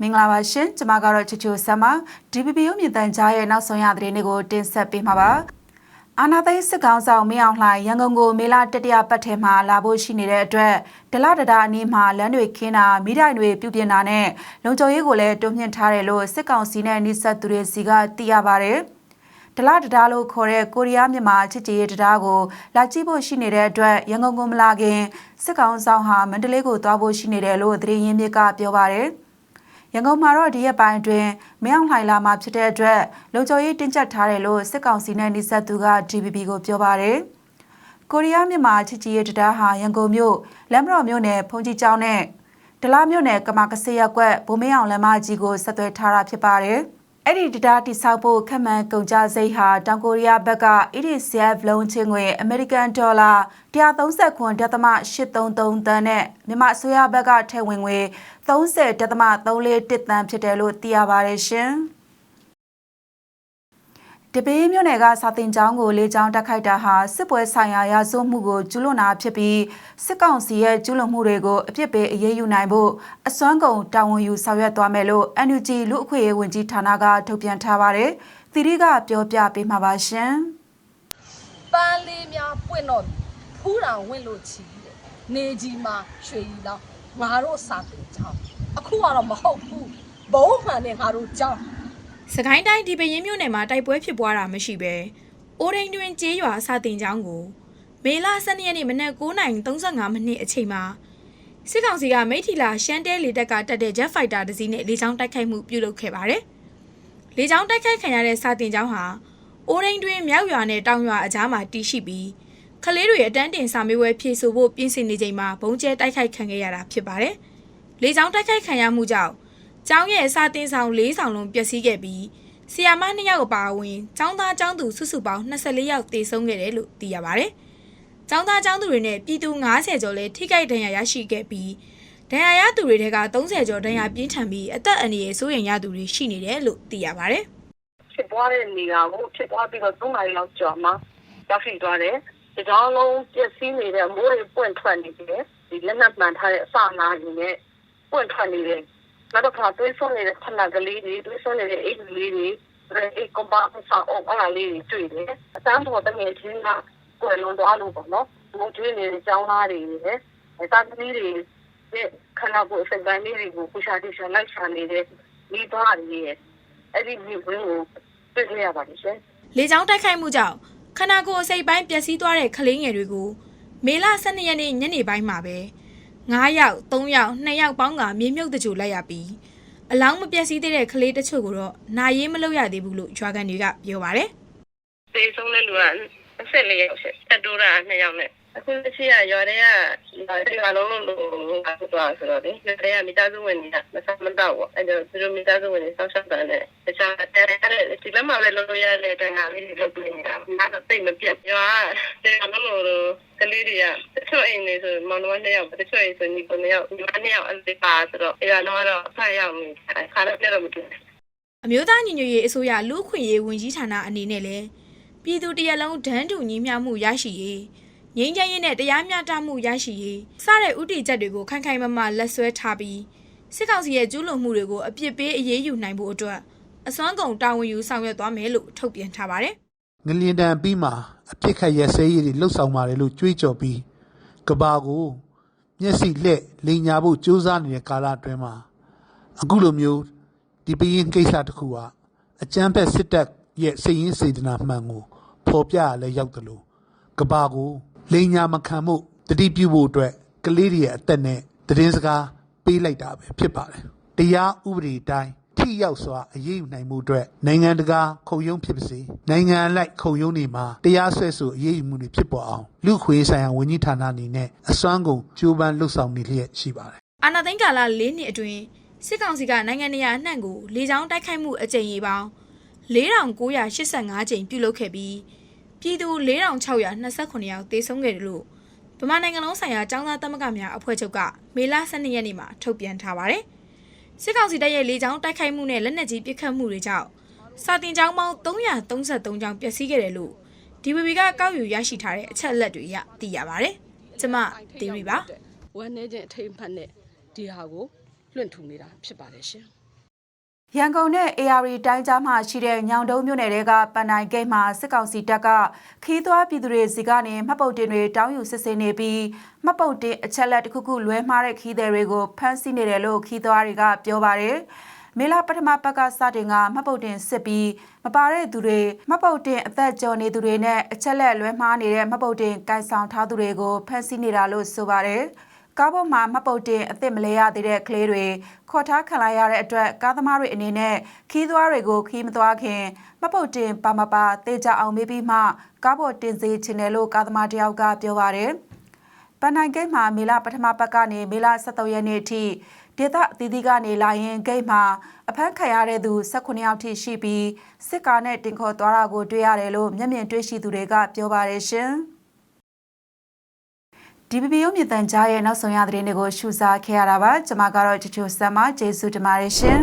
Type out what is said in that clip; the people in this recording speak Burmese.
မင်္ဂလာပါရှင်ကျမကတော့ချူချူဆမ်ပါ DPP ရုပ်မြင်သံကြားရဲ့နောက်ဆုံးရသတင်းတွေကိုတင်ဆက်ပေးမှာပါအာနာသိန်းစစ်ကောင်ဆောင်မင်းအောင်လှိုင်ရန်ကုန်ကိုမေလတတိယပတ်ထဲမှာလာဖို့ရှိနေတဲ့အတွက်ဒလဒဒါအနီးမှာလမ်းတွေခင်းတာမိတိုင်တွေပြုပြင်တာနဲ့လုံခြုံရေးကိုလည်းတွန်းမြင့်ထားတယ်လို့စစ်ကောင်စီနဲ့နှိစက်သူတွေစီကသိရပါတယ်ဒလဒဒါလို့ခေါ်တဲ့ကိုရီးယားမြန်မာချစ်ကြည်ရေးတရားကိုလာကြည့်ဖို့ရှိနေတဲ့အတွက်ရန်ကုန်ကိုမလာခင်စစ်ကောင်ဆောင်ဟာမန္တလေးကိုသွားဖို့ရှိနေတယ်လို့သတင်းရင်းမြစ်ကပြောပါတယ်။ ရန်ကုန်မှာတော့ဒီရက်ပိုင်းအတွင်းမင်းအောင်လှိုင်လာမှာဖြစ်တဲ့အတွက်လုံခြုံရေးတင်းကျပ်ထားတယ်လို့စစ်ကောင်စီနဲ့နှိစက်သူက DPP ကိုပြောပါတယ်။ကိုရီးယားမြန်မာချစ်ကြည်ရေးတရားဟာရန်ကုန်မြို့လမ်းမတော်မြို့နယ်ဖုန်ကြီးကျောင်းနဲ့ဒလာမြို့နယ်ကမာကစေရက်ကွက်ဗိုလ်မင်းအောင်လမ်းမကြီးကိုဆက်သွယ်ထားတာဖြစ်ပါတယ်။ အဲ့ဒီတရားတိဆောက်ဖို့ခက်မှန်ကုန်ကြစိတ်ဟာတောင်ကိုရီးယားဘက်က EDCF လုံးချင်းငွေအမေရိကန်ဒေါ်လာ139.833တန်းနဲ့မြန်မာအစိုးရဘက်ကထည့်ဝင်ငွေ30.341တန်းဖြစ်တယ်လို့သိရပါတယ်ရှင်။ တပေးမြို့နယ်ကစာတင်ကျောင်းကိုလေကျောင်းတက်ခိုက်တာဟာစစ်ပွဲဆိုင်ရာရာဇဝမှုကိုကျူးလွန်တာဖြစ်ပြီးစစ်ကောင်စီရဲ့ကျူးလွန်မှုတွေကိုအပြစ်ပေးအရေးယူနိုင်ဖို့အစွမ်းကုန်တာဝန်ယူဆောင်ရွက်သွားမယ်လို့ NUG လူ့အခွင့်အရေးဝန်ကြီးဌာနကထုတ်ပြန်ထားပါတယ်။သီရိကပြောပြပေးမှာပါရှင်။ပန်းလေးများပွင့်တော့ဖူးတာဝင့်လို့ချီတဲ့နေကြီးမှာရွှေရီလောက်ငါတို့စာတင်ကြောင်းအခုကတော့မဟုတ်ဘူးဘုံမှန်နဲ့ငါတို့ကြောင်း စကိုင်းတိုင်းဒီပရင်မြို့နယ်မှာတိုက်ပွဲဖြစ်ပွားတာမရှိပဲအိုးရင်းတွင်ကျေးရွာစာတင်ကျောင်းကိုမေလ12ရက်နေ့မနက်9:35မိနစ်အချိန်မှာစစ်ကောင်စီကမိထီလာရှမ်းတဲလေတပ်ကတက်တဲ့ Jet Fighter တစ်စီးနဲ့လေကြောင်းတိုက်ခိုက်မှုပြုလုပ်ခဲ့ပါတယ်။လေကြောင်းတိုက်ခိုက်ခံရတဲ့စာတင်ကျောင်းဟာအိုးရင်းတွင်မြောက်ရွာနဲ့တောင်ရွာအကြားမှာတည်ရှိပြီးကလေးတွေအတန်းတင်စာမေးပွဲဖြည့်ဆို့ဖို့ပြင်ဆင်နေချိန်မှာဘုံကျဲတိုက်ခိုက်ခံခဲ့ရတာဖြစ်ပါတယ်။လေကြောင်းတိုက်ခိုက်ခံရမှုကြောင့် ကျောင်းရဲ့စာတင်ဆောင်၄ဆောင်လုံးပျက်စီးခဲ့ပြီးဆီယာမ2ယောက်အပါအဝင်ကျောင်းသားကျောင်းသူစုစုပေါင်း24ယောက်တေဆုံးခဲ့တယ်လို့သိရပါတယ်။ကျောင်းသားကျောင်းသူတွေနဲ့ပြည်သူ90ကျော်လည်းထိခိုက်ဒဏ်ရာရရှိခဲ့ပြီးဒဏ်ရာရသူတွေထဲက30ကျော်ဒဏ်ရာပြင်းထန်ပြီးအသက်အန္တရာယ်စိုးရိမ်ရသူတွေရှိနေတယ်လို့သိရပါတယ်။ဖြစ်ပွားတဲ့နေရာကိုဖြစ်ပွားပြီးတော့၃နာရီလောက်ကြာမှရောက်ရှိသွားတယ်။ဒီကြောင်လုံးပြည့်စည်နေတဲ့မိုးတွေပွင့်ထွက်နေတယ်။ဒီလက်နက်မှန်ထားတဲ့အစအနာတွေနဲ့ပွင့်ထွက်နေတယ်။ နောက်တစ်ခါတွေးဆွနေတဲ့ခဏကလေးတွေတွေးဆွနေတဲ့အိတ်ကလေးတွေအဲကွန်ပါဆောက်အောင်အားလေးတွေတွေ့တယ်။အတန်းပေါ်တငယ်ချင်းကကိုယ်လုံးသွားလို့ပေါ့နော်။ဘုံကျွေးနေတဲ့ကျောင်းသားတွေနဲ့အဲတာသမီးတွေတဲ့ခဏကိုစက်ပိုင်းလေးတွေကိုပူရှာတိရှာလိုက်ရှာနေတဲ့မိဘတွေရဲ့အဲ့ဒီမျိုးကိုတွေ့ခဲ့ရပါတယ်ရှင်။လေကြောင်းတိုက်ခိုက်မှုကြောင့်ခန္ဓာကိုယ်အစိတ်ပိုင်းပျက်စီးသွားတဲ့ကလေးငယ်တွေကိုမေလ12ရက်နေ့ညနေပိုင်းမှာပဲ 9ယောက်3ယောက်2ယောက်ပေါင်းကမြေမြုပ်တကြိုလိုက်ရပြီးအလောင်းမပျက်စီးသေးတဲ့ကလေးတချို့ကိုတော့နာရေးမလုပ်ရသေးဘူးလို့ရွာကန်တွေကပြောပါတယ်သေဆုံးတဲ့လူက14ယောက်ရှိတက်တိုးတာ2ယောက်နဲ့ အခုတစ်ချီကရွာတွေကရွာလုံးလုံးလို့ဟုတ်သွားဆိုတော့လေရွာတွေကမိသားစုဝင်တွေကမဆက်မတော့ဘူးအဲ့တော့သူတို့မိသားစုဝင်တွေဆောက်ရှောက်တာနဲ့တခြားတဲ့ဒီဘက်မှာလည်းလုပ်လို့ရတဲ့တန်ခါလေးတွေလုပ်ပြီးနေတာငါတော့သိမပြတ်ရွာတဲ့လုံးလို့ကလေးတွေကတချို့အိမ်တွေဆိုမောင်နှမ2ယောက်တချို့အိမ်ဆိုညီကို2ယောက်ညီမ2ယောက်အဲ့ဒီပါဆိုတော့အဲ့တော့တော့ဖတ်ရောက်နေခါတော့ပြတော့မတွေ့။အမျိုးသားညီညွတ်ရေးအစိုးရလူ့အခွင့်အရေးဝန်ကြီးဌာနအနေနဲ့လည်းပြည်သူတရက်လုံးဒန်းတူညီမျှမှုရရှိရေး ငြိမ်းချမ်းရေးနဲ့တရားမျှတမှုရရှိရေးစတဲ့ဥတီချက်တွေကိုခိုင်ခိုင်မာမာလက်ဆွဲထားပြီးစစ်ကောင်စီရဲ့ကျူးလွန်မှုတွေကိုအပြစ်ပေးအရေးယူနိုင်ဖို့အတွက်အစွမ်းကုန်တာဝန်ယူဆောင်ရွက်သွားမယ်လို့ထုတ်ပြန်ထားပါတယ်။ငလျင်တန်ပြီးမှအပြစ်ခတ်ရဲစဲရည်တွေလှုပ်ဆောင်ပါတယ်လို့ကြွေးကြော်ပြီးကဘာကိုမျက်စိလက်လိန်ညာဖို့ကြိုးစားနေတဲ့ကာလအတွင်းမှာအခုလိုမျိုးဒီပရင်ကိစ္စတစ်ခုကအကြမ်းဖက်စစ်တပ်ရဲ့စိတ်ရင်းစေတနာမှန်ကိုဖော်ပြရလဲရောက်တယ်လို့ကဘာကို လိန်ညာမခံမှုတတိပြုဖို့အတွက်ကလေးတွေရဲ့အသက်နဲ့သတင်းစကားပေးလိုက်တာပဲဖြစ်ပါတယ်တရားဥပဒေတိုင်းထိရောက်စွာအရေးယူနိုင်မှုအတွက်နိုင်ငံတကာခုံရုံးဖြစ်ပါစေနိုင်ငံအလိုက်ခုံရုံးတွေမှာတရားစွဲဆိုအရေးယူမှုတွေဖြစ်ပေါ်အောင်လူ့ခွေးဆိုင်ရာဝန်ကြီးဌာနအနေနဲ့အစွမ်းကုန်ကြိုးပမ်းလှုပ်ဆောင်နေလျက်ရှိပါတယ်အာနာသိန်းကာလ၄နှစ်အတွင်းစစ်ကောင်စီကနိုင်ငံနေရာအနှံ့ကိုလေကြောင်းတိုက်ခိုက်မှုအကြိမ်ရေပေါင်း4985ကြိမ်ပြုလုပ်ခဲ့ပြီး ပြည်သူ4629ယောက်သေဆုံးခဲ့တယ်လို့ဗမာနိုင်ငံလုံးဆိုင်ရာចောင်းသားသမဂ္ဂများအဖွဲ့ချုပ်ကမေလ12ရက်နေ့မှာထုတ်ပြန်ထားပါတယ်။စစ်ကောင်စီတပ်ရဲ့လေကြောင်းတိုက်ခိုက်မှုနဲ့လက်နက်ကြီးပစ်ခတ်မှုတွေကြောင့်စာတင်ကျောင်းပေါင်း333ကျောင်းပျက်စီးခဲ့တယ်လို့ DVB ကကောက်ယူရရှိထားတဲ့အချက်အလက်တွေအရသိရပါတယ်။ကျမဒေရီပါဝမ်းနေခြင်းအထိတ်အမှတ်နဲ့ဒီဟာကိုလွှင့်ထူနေတာဖြစ်ပါတယ်ရှင် ရန်ကုန်နဲ့ AR တိုင်းကြားမှာရှိတဲ့ညောင်တုံးမြို့နယ်တွေကပန်နိုင်ဂိတ်မှာစစ်ကောင်စီတပ်ကခီးသွွားပြည်သူတွေစီကနေမှတ်ပုတ်တင်တွေတောင်းယူစစ်ဆေးနေပြီးမှတ်ပုတ်တင်အချက်လက်တစ်ခုခုလွဲမှားတဲ့ခီးသည်တွေကိုဖမ်းဆီးနေတယ်လို့ခီးသွွားတွေကပြောပါတယ်။မေလာပထမပတ်ကစတင်ကမှတ်ပုတ်တင်စစ်ပြီးမပါတဲ့သူတွေမှတ်ပုတ်တင်အသက်ကျော်နေသူတွေနဲ့အချက်လက်လွဲမှားနေတဲ့မှတ်ပုတ်တင်ကန်ဆောင်ထားသူတွေကိုဖမ်းဆီးနေတာလို့ဆိုပါတယ်။ ကားပေါ်မှာမှတ်ပုတ်တင်အစ်စ်မလဲရသေးတဲ့ကလေးတွေခေါ်ထားခံလိုက်ရတဲ့အတွက်ကားသမားတွေအနေနဲ့ခီးသွားတွေကိုခီးမသွားခင်မှတ်ပုတ်တင်ပါမပါတေချအောင်မေးပြီးမှကားပေါ်တင်စေချင်တယ်လို့ကားသမားတယောက်ကပြောပါတယ်။ပန်နိုင်ဂိတ်မှာမေလပထမပတ်ကနေမေလ23ရက်နေ့အထိဒေသအသီးသီးကနေလာရင်ဂိတ်မှာအဖမ်းခံရတဲ့သူ18ယောက်ထိရှိပြီးစစ်ကားနဲ့တင်ခေါ်သွားတာကိုတွေ့ရတယ်လို့မျက်မြင်တွေ့ရှိသူတွေကပြောပါတယ်ရှင်။ ဒီပီပီရုံမြင့်တန်ကြားရဲ့နောက်ဆုံးရသတင်းတွေကိုရှုစားခဲ့ရတာပါကျွန်မကတော့ချူချူဆမ်းမကျေးဇူးတင်ပါတယ်ရှင်